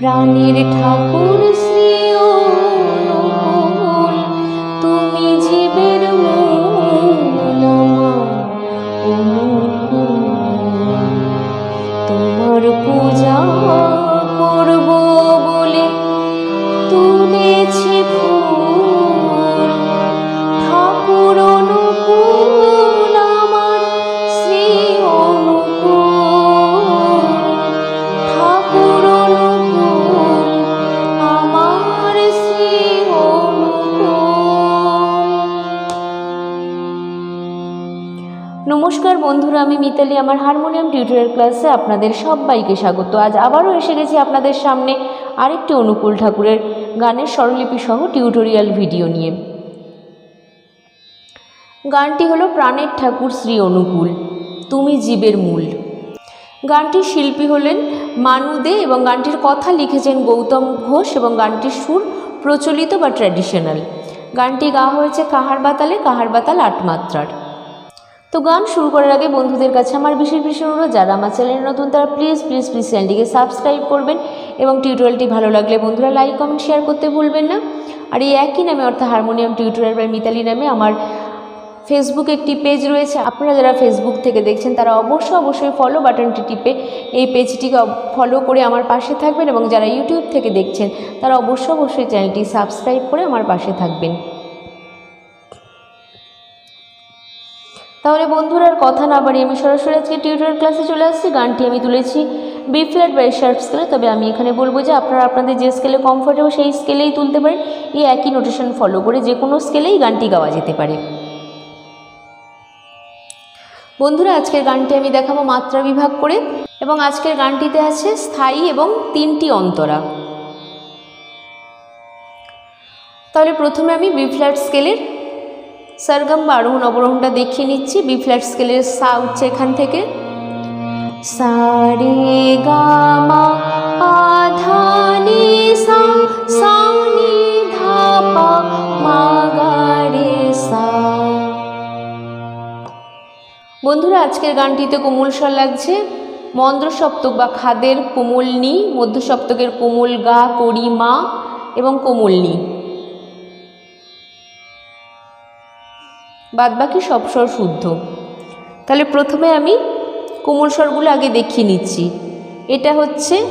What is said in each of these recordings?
প্রাণের ঠাকুর শ্রী মিতালি আমার harmonium tutorial ক্লাসে আপনাদের সবাইকে স্বাগত। আজ আবারও এসে গেছি আপনাদের সামনে আরেকটি অনুকূল ঠাকুরের গানের স্বরলিপি সহ টিউটোরিয়াল ভিডিও নিয়ে। গানটি হলো প্রাণের ঠাকুর শ্রী অনুকূল, তুমি জীবের মূল। গানটির শিল্পী হলেন মানু দে এবং গানটির কথা লিখেছেন গৌতম ঘোষ এবং গানটির সুর প্রচলিত বা ট্র্যাডিশনাল। গানটি গাওয়া হয়েছে কাহার বাতালে, কাহার বাতাল আট মাত্রার তো গান শুরু করার আগে বন্ধুদের কাছে আমার বিশেষ বিশেষ অনুরোধ, যারা আমার চ্যানেল নতুন তারা প্লিজ প্লিজ প্লিজ চ্যানেলটিকে সাবস্ক্রাইব করবেন এবং টিউটোরিয়ালটি ভালো লাগলে বন্ধুরা লাইক কমেন্ট শেয়ার করতে ভুলবেন না। আর এই একই নামে অর্থাৎ হারমোনিয়াম টিউটোরিয়াল বাই মিতালি নামে আমার ফেসবুকে একটি পেজ রয়েছে। আপনারা যারা ফেসবুক থেকে দেখছেন, তারা অবশ্যই অবশ্যই ফলো বাটনটি টিপে এই পেজটিকে ফলো করে আমার পাশে থাকবেন এবং যারা ইউটিউব থেকে দেখছেন, তারা অবশ্যই অবশ্যই চ্যানেলটি সাবস্ক্রাইব করে আমার পাশে থাকবেন। তাহলে বন্ধুরা আর কথা না বাড়িয়ে আমি সরাসরি আজকে টিউটোরিয়াল ক্লাসে চলে আসছি। গানটি আমি তুলেছি বি ফ্ল্যাট বাই শার্প স্কেলে তবে আমি এখানে বলব যে আপনারা আপনাদের যে স্কেলে কমফোর্টেবল সেই স্কেলেই তুলতে পারেন। এই একই নোটেশন ফলো করে যে কোনো স্কেলেই গানটি গাওয়া যেতে পারে। বন্ধুরা, আজকের গানটি আমি দেখাবো মাত্রা বিভাগ করে এবং আজকের গানটিতে আছে স্থায়ী এবং তিনটি অন্তরা। তাহলে প্রথমে আমি বি ফ্ল্যাট স্কেলের সরগম বা আরোহণ অবরোহণটা দেখিয়ে নিচ্ছি বি ফ্ল্যাট স্কেলের সা উঠছে এখান থেকে। সা রে গা মা আধা নি সা সা নি ধা পা মা গা রে সা। বন্ধুরা আজকের গানটিতে কোমল স্বর লাগছে। মন্দ্র সপ্তক বা খাদের কোমল নি মধ্য সপ্তকের কোমল গা কড়ি মা এবং কোমল নি। বাদবাকি সব স্বর শুদ্ধ। তাহলে প্রথমে আমি কোমল স্বরগুলো আগে দেখিয়ে নিচ্ছি। এটা হচ্ছে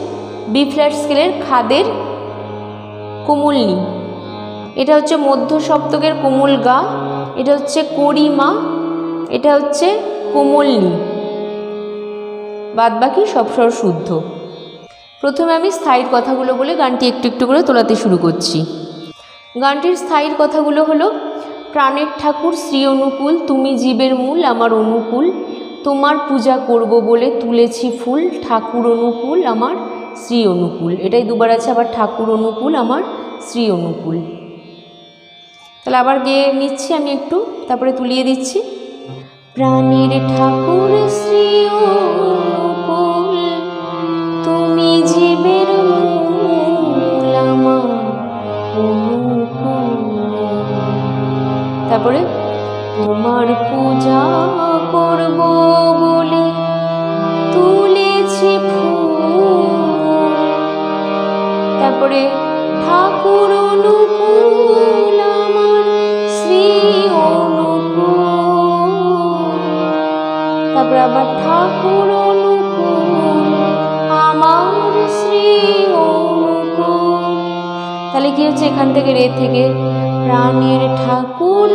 বি ফ্ল্যাট স্কেলের খাদের কোমলনি। এটা হচ্ছে মধ্য সপ্তকের কোমল গা। এটা হচ্ছে করিমা এটা হচ্ছে কোমলনি। বাদবাকি সব স্বর শুদ্ধ। প্রথমে আমি স্থায়ীর কথাগুলো বলে গানটি একটু একটু করে তোলাতে শুরু করছি। গানটির স্থায়ীর কথাগুলো হলো প্রাণের ঠাকুর, শ্রী অনুকূল, তুমি জীবের মূল, আমার অনুকূল। তোমার পূজা করব বলে তুলেছি ফুল, ঠাকুর অনুকূল, আমার শ্রী অনুকূল। এটাই দুবার আছে, আবার ঠাকুর অনুকূল, আমার শ্রী অনুকূল। তাহলে আবার গিয়ে নিচ্ছি আমি একটু, তারপরে তুলিয়ে দিচ্ছি। প্রাণের ঠাকুর, শ্রী অনুকূল, তুমি জীবের তারপরে? তোমার পূজা করব বলে তুলেছি ফুল। তারপরে ঠাকুর অনুকূল আমার তারপরে আবার ঠাকুর আমার শ্রী তাহলে কি হচ্ছে এখান থেকে রে থেকে? প্রাণের ঠাকুর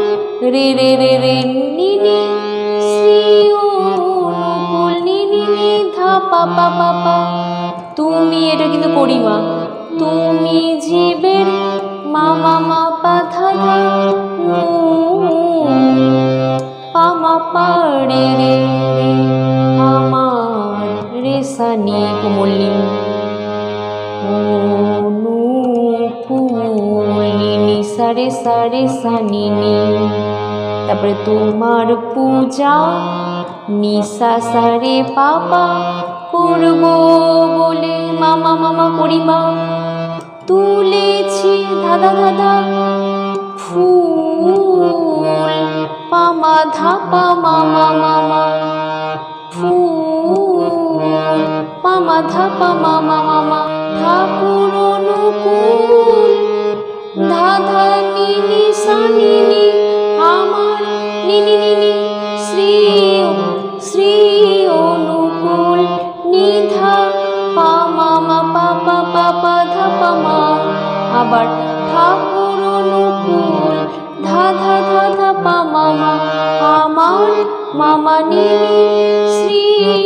রে রে রে রে নি নি শ্রী অনুকূল, নি নি নি ধা পা পা পা পা। তুমি এটা কিন্তু পরিমা তুমি জীবের মা মা মা পা ধা ধা পামা পাড়ে রে রে আমার রে সানি কোমলি অনুকূলিনি সারে সারে সানিনি। তারপরে তোমার পূজা নিশা সারে পাপা করব বলে মামা মামা, করিমা। তুলেছি ধাদা ধাদা ফুল, পামা, ধাপা, মামা মামা। ফুল, পামা, ধাপা, মামা মামা। ঠাকুর অনুকূল ধাধা নিনি সানিনি আমার নিনি নিনি। শ্রী শ্রী অনুকূল নিধা, পা মা মা, পা পা পা পা ধা পা মা। আবার ঠাকুর অনুকূল, ধা ধা ধা ধা পা মা মা। আমার মামা নিনি, শ্রী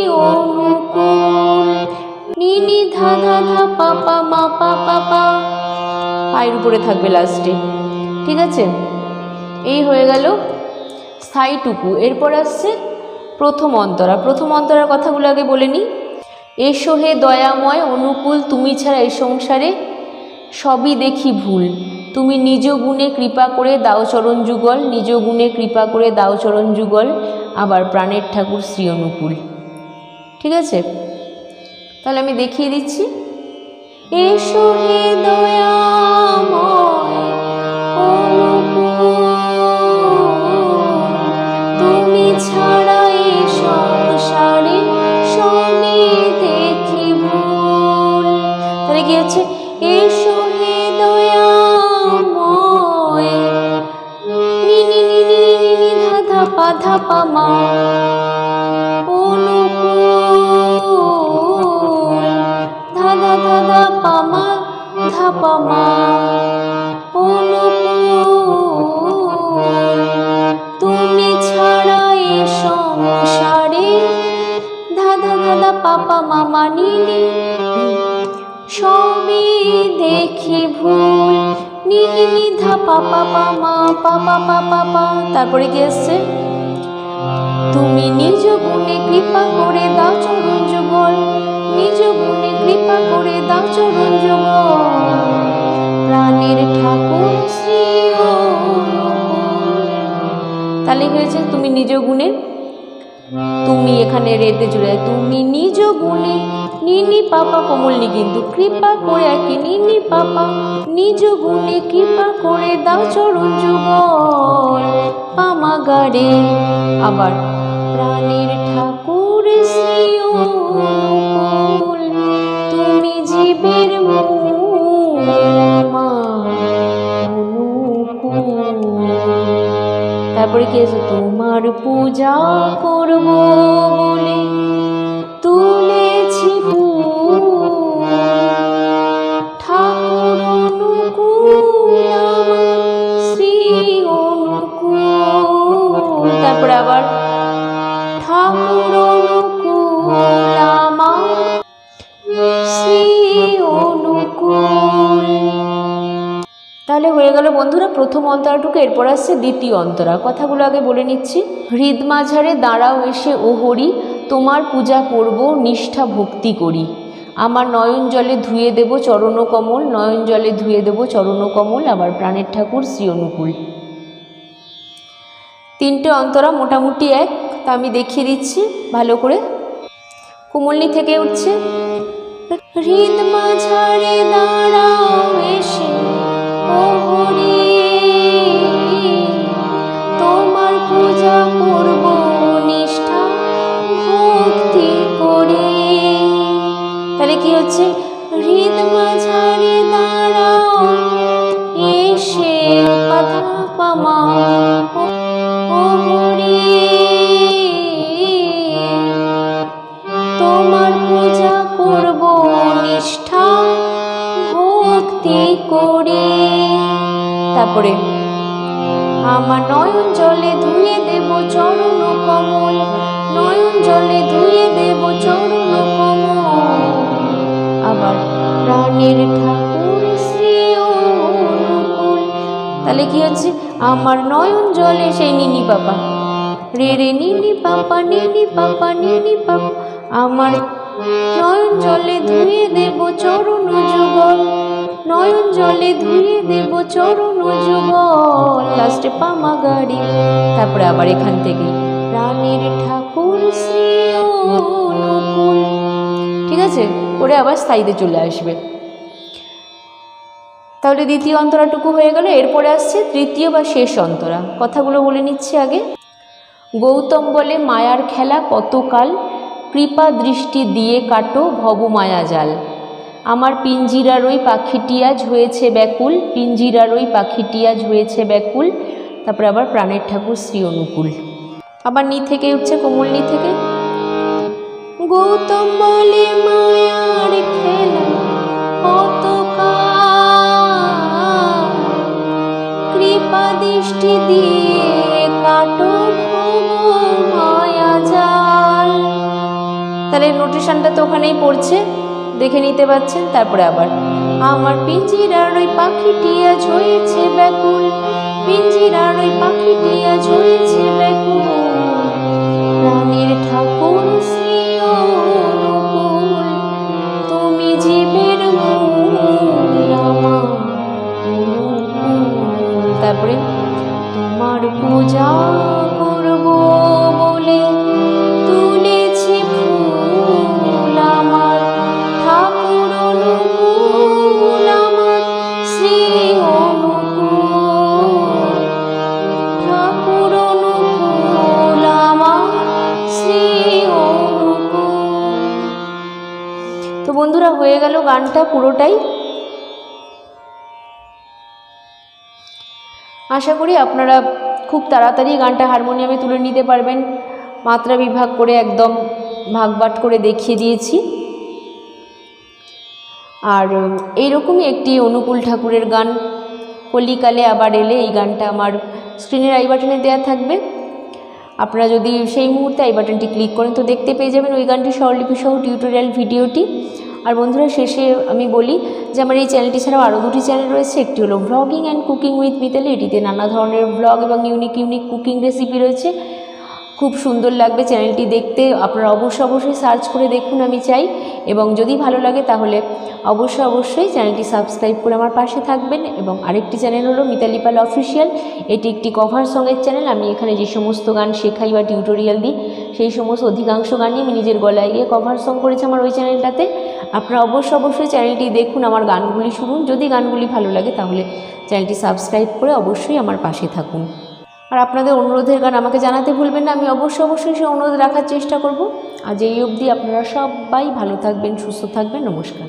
অনুকূল। নিনি ধা ধা ধা পা পা মা, পা পা পা। পায়ের উপরে থাকবে লাস্টে। ঠিক আছে? এই হয়ে গেল স্থায়ীটুকু এরপর আসছে প্রথম অন্তরা। প্রথম অন্তরার কথাগুলো আগে বলে নিই। এসো হে দয়াময়, অনুকূল, তুমি ছাড়া এই সংসারে সবই দেখি ভুল। তুমি নিজ গুণে কৃপা করে দাও চরণ যুগল, নিজ গুণে কৃপা করে দাও চরণ যুগল, আবার প্রাণের ঠাকুর শ্রী অনুকূল। ঠিক আছে? তাহলে আমি দেখিয়ে দিচ্ছি। এসো হে দয়াময় তাহলে কি হচ্ছে এসো হে দয়াময়। নি নি নি নি নি নি ধা ধা ধা পা মা। অনুকূল। ধা ধা ধা ধা মা। পা পা পা মা, পা পা পা পা পা। তারপরে কি আসছে? তুমি নিজ গুণে কৃপা করে দাও চরণ যুগল। নিজ গুণে কৃপা করে দাও চরণ যুগল। প্রাণের ঠাকুর শ্রী তাহলে হয়েছে? তুমি নিজ গুণে, তুমি এখানে রেতে যায়। তুমি নিজ গুণে নিনি পাপা কোমলনি কিন্তু কৃপা করে একে নিনি পাপা। নিজ গুণে কৃপা করে দাও চরণ যুগল পামাগারে। আবার প্রাণের ঠাকুর তুমি জীবের তারপরে কি আছে? তোমার পূজা করব। গেল বন্ধুরা, প্রথম অন্তরাটুকু, এরপর আসছে দ্বিতীয় অন্তরা। কথাগুলো আগে বলে নিচ্ছি। হৃদ মাঝারে দাঁড়াও এসে, ও হরি, তোমার পূজা করব, নিষ্ঠা ভক্তি করি। আমার নয়ন জলে ধুয়ে দেব চরণ কমল নয়ন জলে ধুয়ে দেব চরণ কমল আবার প্রাণের ঠাকুর শ্রী অনুকূল তিনটে অন্তরা মোটামুটি এক, তা আমি দেখিয়ে দিচ্ছি, ভালো করে। কুমলনি থেকে উঠছে। হৃদ মাঝারে দাঁড়াও এসে, ও করব নিষ্ঠা, ভক্তি তাহলে কি হচ্ছে? হৃদ মাঝারে দাঁড়াও, এসে কথা তোমার পূজা করব তারপরে আমার নয়ন জলে ধুয়ে দেব চরণ কমল। নয়ন জলে ধুয়ে দেব চরণ কমল। আবার প্রাণের ঠাকুর শ্রী তাহলে কি হচ্ছে? আমার নয়ন জলে সেই নিনি পাপা। রে রে, নিনি পাপা নিনি পাপা নিনি পাপা। আমার নয়ন জলে ধুয়ে দেব চরণ যুগল। নয়ন জলে ধুয়ে দেব চরণ যুগল লাস্টে পামা গাড়ি। তারপরে আবার এখান থেকে প্রাণের ঠাকুর ঠিক আছে? করে আবার স্থায়ীতে চলে আসবে। তাহলে দ্বিতীয় অন্তরাটুকু হয়ে গেল, এরপরে আসছে তৃতীয় বা শেষ অন্তরা। কথাগুলো বলে নিচ্ছি আগে। গৌতম বলে, মায়ার খেলা কতকাল? কৃপা দৃষ্টি দিয়ে কাটো ভব মায়া জাল। আমার পিঞ্জিরার ওই পাখিটি আজ হয়েছে ব্যাকুল পিঞ্জিরার ওই পাখিটি আজ হয়েছে ব্যাকুল। তারপরে আবার প্রাণের ঠাকুর শ্রী অনুকূল। আবার নি থেকে উঠছে কোমল নি থেকে। গৌতম বলে মায়ার খেলা কত কৃপা দৃষ্টি দিয়ে কাটো মায়া জাল। তাহলে নোটেশনটা তো ওখানেই পড়ছে। দেখে নিতে পাচ্ছেন তারপরে আবার, আমার পিঞ্জিরার ওই পাখিটি আজ হয়েছে ব্যাকুল পিঞ্জিরার ওই পাখিটি আজ হয়েছে ব্যাকুল। গানটা পুরোটাই। আশা করি আপনারা খুব তাড়াতাড়ি গানটা হারমোনিয়ামে তুলে নিতে পারবেন। মাত্রা বিভাগ করে একদম ভাগবাট করে দেখিয়ে দিয়েছি। আর এইরকমই একটি অনুকূল ঠাকুরের গান। কলিকালে আবার এলে এই গানটা আমার স্ক্রিনের আই বাটনে দেওয়া থাকবে। আপনারা যদি সেই মুহূর্তে আই বাটনটি ক্লিক করেন তো দেখতে পেয়ে যাবেন ওই গানটি স্বরলিপি সহ টিউটোরিয়াল ভিডিওটি। আর বন্ধুরা, শেষে আমি বলি যে আমার এই চ্যানেলটি ছাড়াও আরও দুটি চ্যানেল রয়েছে। একটি হলো vlogging and cooking with Mitali এটিতে নানা ধরনের ব্লগ এবং ইউনিক ইউনিক কুকিং রেসিপি রয়েছে। খুব সুন্দর লাগবে চ্যানেলটি দেখতে। আপনারা অবশ্যই অবশ্যই সার্চ করে দেখুন, আমি চাই। এবং যদি ভালো লাগে, তাহলে অবশ্যই অবশ্যই চ্যানেলটি সাবস্ক্রাইব করে আমার পাশে থাকবেন। এবং আরেকটি চ্যানেল হলো মিতালি পাল অফিসিয়াল এটি একটি কভার সঙের চ্যানেল আমি এখানে যে সমস্ত গান শেখাই বা টিউটোরিয়াল দিই, সেই সমস্ত অধিকাংশ গানই আমি নিজের গলায় গিয়ে কভার সং করেছি আমার ওই চ্যানেলটাতে আপনারা অবশ্যই অবশ্যই চ্যানেলটি দেখুন, আমার গানগুলি শুনুন। যদি গানগুলি ভালো লাগে তাহলে চ্যানেলটি সাবস্ক্রাইব করে অবশ্যই আমার পাশে থাকুন। আর আপনাদের অনুরোধের গান আমাকে জানাতে ভুলবেন না, আমি অবশ্যই অবশ্যই সে অনুরোধ রাখার চেষ্টা করব। আজ এই অবধি আপনারা সবাই ভালো থাকবেন, সুস্থ থাকবেন, নমস্কার।